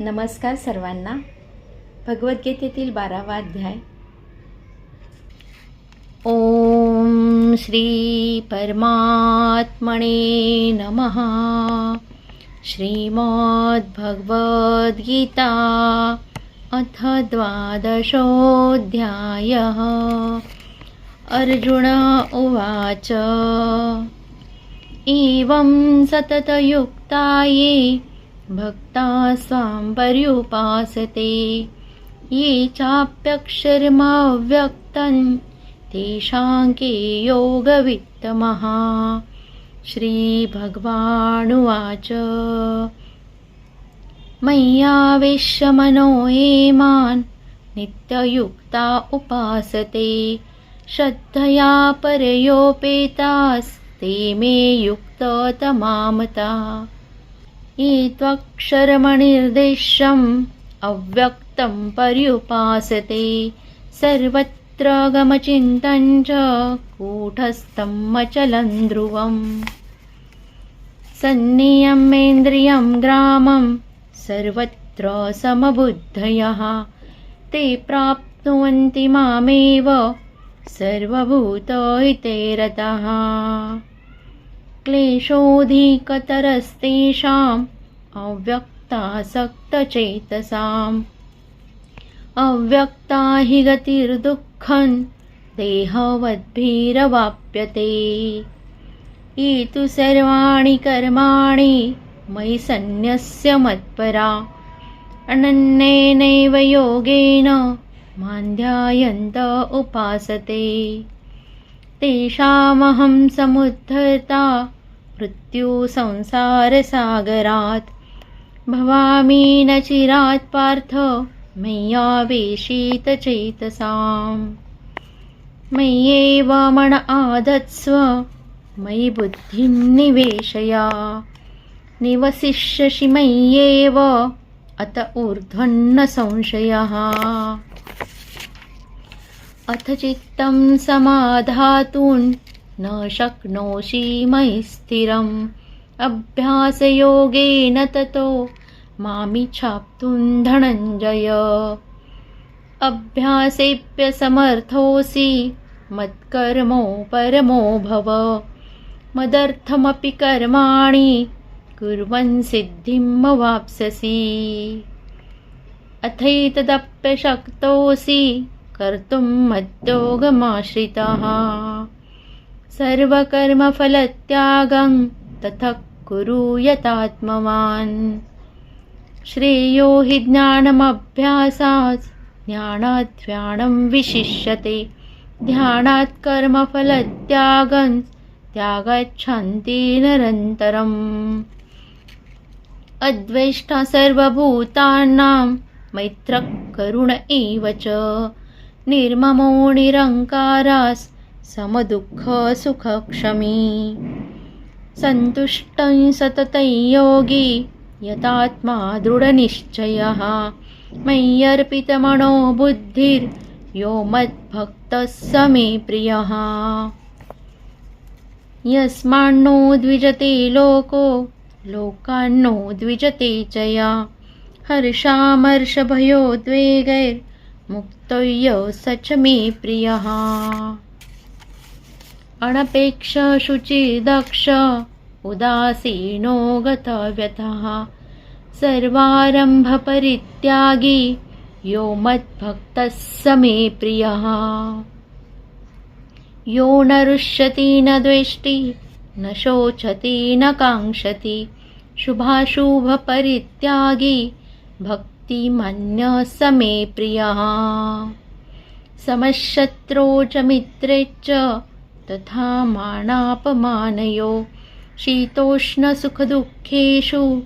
नमस्कार सर्वांना. भगवद्गीतेतील बारावा अध्याय. ओम श्री परमात्मने नमः. श्रीमद्भगवद्गीता अथ द्वादशोऽध्यायः. अर्जुन उवाच। एवं सततयुक्ता ये भक्ता स्वां पर्युपासते ये चाप्यक्षरमव्यक्तं तेषां के योगवित्तमः। श्रीभगवानुवाच। मय्यावेश्य मनो ये मान् नित्ययुक्ता उपासते। श्रद्धया परयोपेतास्ते मे युक्ततमामता। त्वक्षरमनिर्देशम् अव्यक्तं पर्युपासते सर्वत्र च कूटस्थं मचलं ध्रुवम् सन्नियमेन्द्रियं ग्रामं सर्वत्र समबुद्धयः ते प्राप्नुवन्ति मामेव सर्वभूतहिते रतः क्लेशोऽधिकतरस्तेषाम् अव्यक्तासक्तचेतसाम्। अव्यक्ता हि गतिर्दुःखं देहवद्भिरवाप्यते। ये तु सर्वाणि कर्माणि मयि सन्न्यस्य मत्परा। अनन्येनैव योगेन मान्ध्यायन्त उपासते। तेषामहं समुद्धर्ता। मृत्युसंसारसागरात् भवामि न चिरात् पार्थ मय्यावेशितचेतसाम् मय्येव मन आधत्स्व मयि बुद्धिं निवेशया। निवसिष्यसि मय्येव अत ऊर्ध्वन्न संशयः। अथ चित्तं समाधातुं न शक्नोषि मयि स्थिरम्। अभ्यासयोगेन ततो मामिच्छाप्तुं धनञ्जय। अभ्यासेऽप्यसमर्थोऽसि मत्कर्मो परमो भव। मदर्थमपि कर्माणि कुर्वन् सिद्धिमवाप्स्यसि अथैतदप्यशक्तोऽसि कर्तुं मद्योगमाश्रितः। सर्वकर्मफलत्यागं ततः कुरु यतात्मवान् श्रेयो हि ज्ञानमभ्यासात् ज्ञानात् ध्यानं विशिष्यते। ध्यानात् कर्मफलत्यागं त्यागाच्छन्ति निरन्तरम्। अद्वेष्टा सर्वभूतानां मैत्रः करुण एव च। निर्ममो निरङ्कारास् समदुःखसुखक्षमी सन्तुष्टं सततं योगी यतात्मा दृढनिश्चयः। मय्यर्पितमणो बुद्धिर्यो मद्भक्तः स मे प्रियः। यस्मान्नो द्विजते लोको लोकान्नो द्विजते च या हर्षामर्षभयोद्वेगैर्मुक्तो सच स च मे प्रियः। अनपेक्षशुचिर्दक्ष उदासीनो गतव्यथः सर्वारम्भपरित्यागी यो मद्भक्तः स मे प्रियः। यो न रुष्यति न द्वेष्टि न शोचति न काङ्क्षति। शुभाशुभपरित्यागी भक्तिमन्यः समे प्रियः। समशत्रो च मित्रे च तथा मानापमानयो शीतोष्णसुखदुःखेषु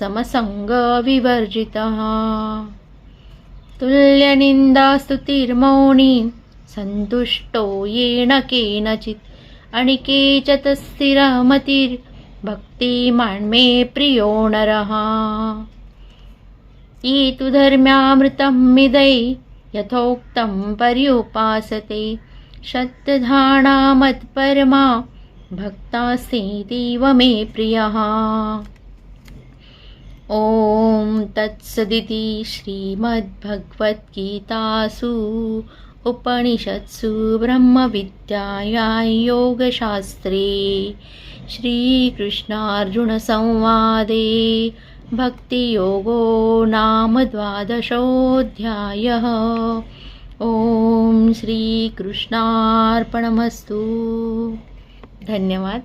समसङ्गविवर्जितः। तुल्यनिन्दास्तुतिर्मौनी सन्तुष्टो येन केनचित् अनिकेचतस्थिरमतिर्भक्तिमान् मे प्रियो नरः। ये तु धर्म्यामृतं यथोक्तं पर्युपासते। शतधाणा मत्परमा देव मे प्रियः। ॐ तत्सदिति श्रीमद्भगवद्गीतासु उपनिषत्सु ब्रह्मविद्यायां योगशास्त्रे। श्रीकृष्णार्जुनसंवादे। भक्तियोगो नाम द्वादशोऽध्यायः। ॐ श्रीकृष्णार्पणमस्तु। धन्यवाद।